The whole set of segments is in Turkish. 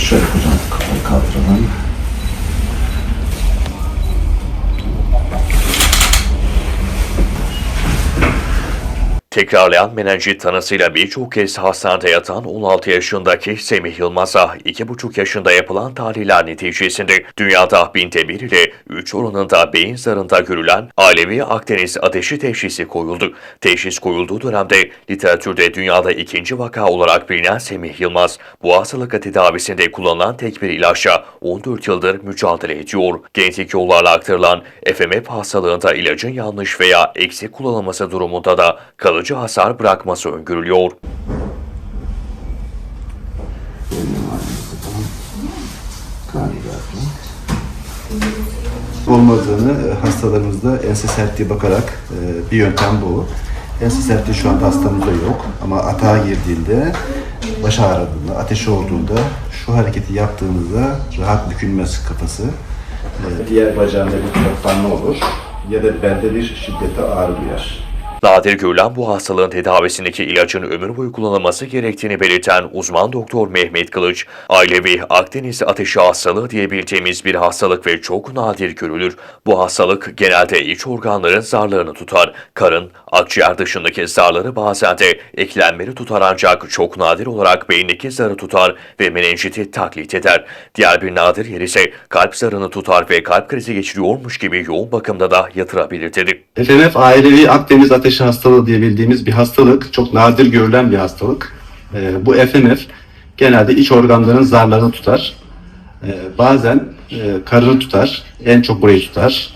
Şöyle hocam kafayı kaldıralım. Tekrarlayan menenjit tanısıyla birçok kez hastanede yatan 16 yaşındaki Semih Yılmaz'a 2,5 yaşında yapılan tahliller neticesinde dünyada binde bir ile 3 oranında beyin zarında görülen Alevi Akdeniz ateşi teşhisi koyuldu. Teşhis koyulduğu dönemde literatürde dünyada ikinci vaka olarak bilinen Semih Yılmaz, bu hastalık tedavisinde kullanılan tek bir ilaçla 14 yıldır mücadele ediyor. Genetik yollarla aktarılan FMF hastalığında ilacın yanlış veya eksik kullanılması durumunda da kalıcı hasar bırakması öngörülüyor. olmadığını e, hastalarımızda ense sertliğe bakarak e, bir yöntem bu. Ense sertliği şu anda hastamızda yok ama atağa girdiğinde, baş ağrıdığında, ateşi olduğunda şu hareketi yaptığımızda rahat bükülmez kafası. E, Diğer bacağında bir toplanma olur ya da belde bir şiddete ağrı duyar. Nadir görülen bu hastalığın tedavisindeki ilacın ömür boyu kullanılması gerektiğini belirten uzman doktor Mehmet Kılıç, ailevi Akdeniz ateşi hastalığı diyebileceğimiz bir hastalık ve çok nadir görülür. Bu hastalık genelde iç organların zarlarını tutar. Karın, akciğer dışındaki zarları bazen de eklemleri tutar ancak çok nadir olarak beyindeki zarı tutar ve menenjiti taklit eder. Diğer bir nadir yer ise kalp zarını tutar ve kalp krizi geçiriyormuş gibi yoğun bakımda da yatırabilir dedi. FMF ailevi Akdeniz ateşi hastalığı diye bildiğimiz bir hastalık. Çok nadir görülen bir hastalık. Ee, bu FMF genelde iç organların zarlarını tutar. Ee, bazen e, karını tutar. En çok burayı tutar.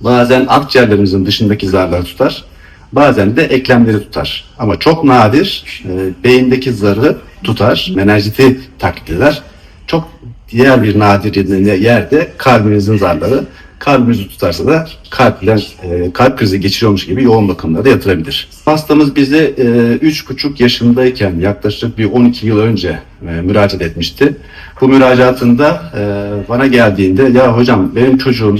Bazen akciğerlerimizin dışındaki zarları tutar. Bazen de eklemleri tutar. Ama çok nadir e, beyindeki zarı tutar. Menenjiti taklit eder. Çok diğer bir nadir yerde kalbimizin zarları. Kalbimizi tutarsa da kalpten e, kalp krizi geçiriyormuş gibi yoğun bakımda da yatırabilir. Hastamız bize e, 3,5 yaşındayken yaklaşık bir 12 yıl önce e, müracaat etmişti. Bu müracaatında e, bana geldiğinde ya hocam benim çocuğum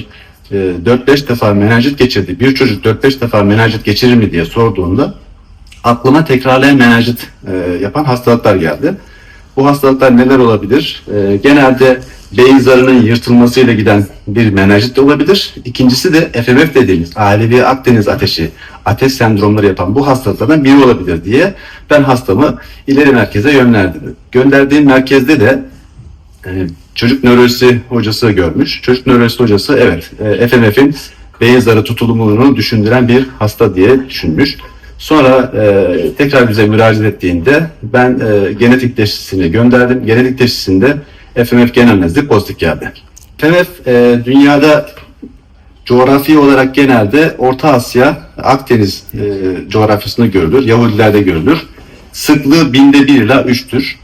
e, 4-5 defa menenjit geçirdi. Bir çocuk 4-5 defa menenjit geçirir mi diye sorduğunda aklıma tekrarlayan menenjit e, yapan hastalıklar geldi. Bu hastalıklar neler olabilir? E, genelde beyin zarının yırtılmasıyla giden bir menenjit de olabilir. İkincisi de FMF dediğimiz ailevi Akdeniz ateşi, ateş sendromları yapan bu hastalıklardan biri olabilir diye ben hastamı ileri merkeze yönlendirdim. Gönderdiğim merkezde de e, çocuk nörolojisi hocası görmüş. Çocuk nörolojisi hocası evet e, FMF'in beyin zarı tutulumunu düşündüren bir hasta diye düşünmüş. Sonra e, tekrar bize müracaat ettiğinde ben e, genetik teşhisini gönderdim. Genetik teşhisinde FMF genelmezlik pozitif geldi. FMF e, dünyada coğrafi olarak genelde Orta Asya, Akdeniz e, coğrafyasında görülür. Yahudilerde görülür. Sıklığı binde bir ila üçtür.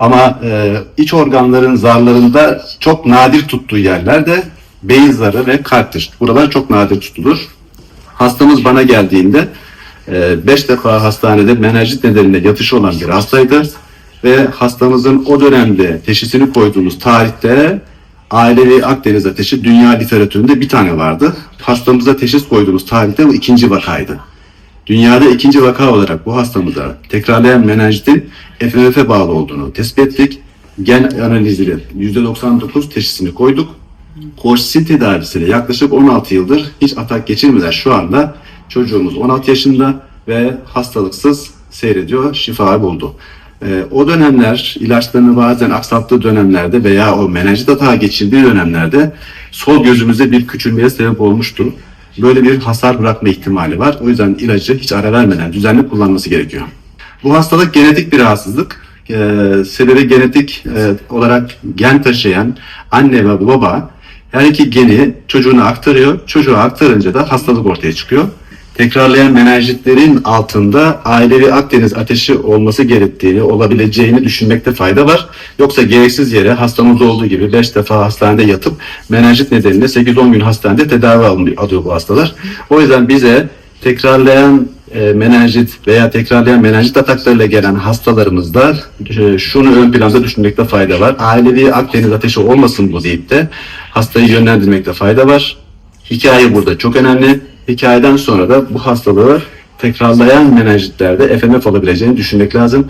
Ama e, iç organların zarlarında çok nadir tuttuğu yerler de beyin zarı ve kalptir. Buralar çok nadir tutulur. Hastamız bana geldiğinde 5 defa hastanede menenjit nedeniyle yatışı olan bir hastaydı. Ve hastamızın o dönemde teşhisini koyduğumuz tarihte ailevi Akdeniz ateşi dünya literatüründe bir tane vardı. Hastamıza teşhis koyduğumuz tarihte bu ikinci vakaydı. Dünyada ikinci vaka olarak bu hastamıza tekrarlayan menenjitin FMF'e bağlı olduğunu tespit ettik. Gen analiziyle %99 teşhisini koyduk. Korsisin tedavisiyle yaklaşık 16 yıldır hiç atak geçirmeden şu anda çocuğumuz 16 yaşında ve hastalıksız seyrediyor, şifa buldu. Ee, o dönemler ilaçlarını bazen aksattığı dönemlerde veya o menenjit atağı geçirdiği dönemlerde sol gözümüzde bir küçülmeye sebep olmuştu. Böyle bir hasar bırakma ihtimali var. O yüzden ilacı hiç ara vermeden düzenli kullanması gerekiyor. Bu hastalık genetik bir rahatsızlık. Ee, sebebi genetik e, olarak gen taşıyan anne ve baba her iki geni çocuğuna aktarıyor. Çocuğa aktarınca da hastalık ortaya çıkıyor tekrarlayan menenjitlerin altında ailevi Akdeniz ateşi olması gerektiğini, olabileceğini düşünmekte fayda var. Yoksa gereksiz yere hastamız olduğu gibi 5 defa hastanede yatıp menenjit nedeniyle 8-10 gün hastanede tedavi alıyor bu hastalar. O yüzden bize tekrarlayan e, menenjit veya tekrarlayan menenjit ataklarıyla gelen hastalarımızda e, şunu ön planda düşünmekte fayda var. Ailevi Akdeniz ateşi olmasın bu deyip de hastayı yönlendirmekte fayda var. Hikaye burada çok önemli. Hikayeden sonra da bu hastalığı tekrarlayan menenjitlerde FMF olabileceğini düşünmek lazım.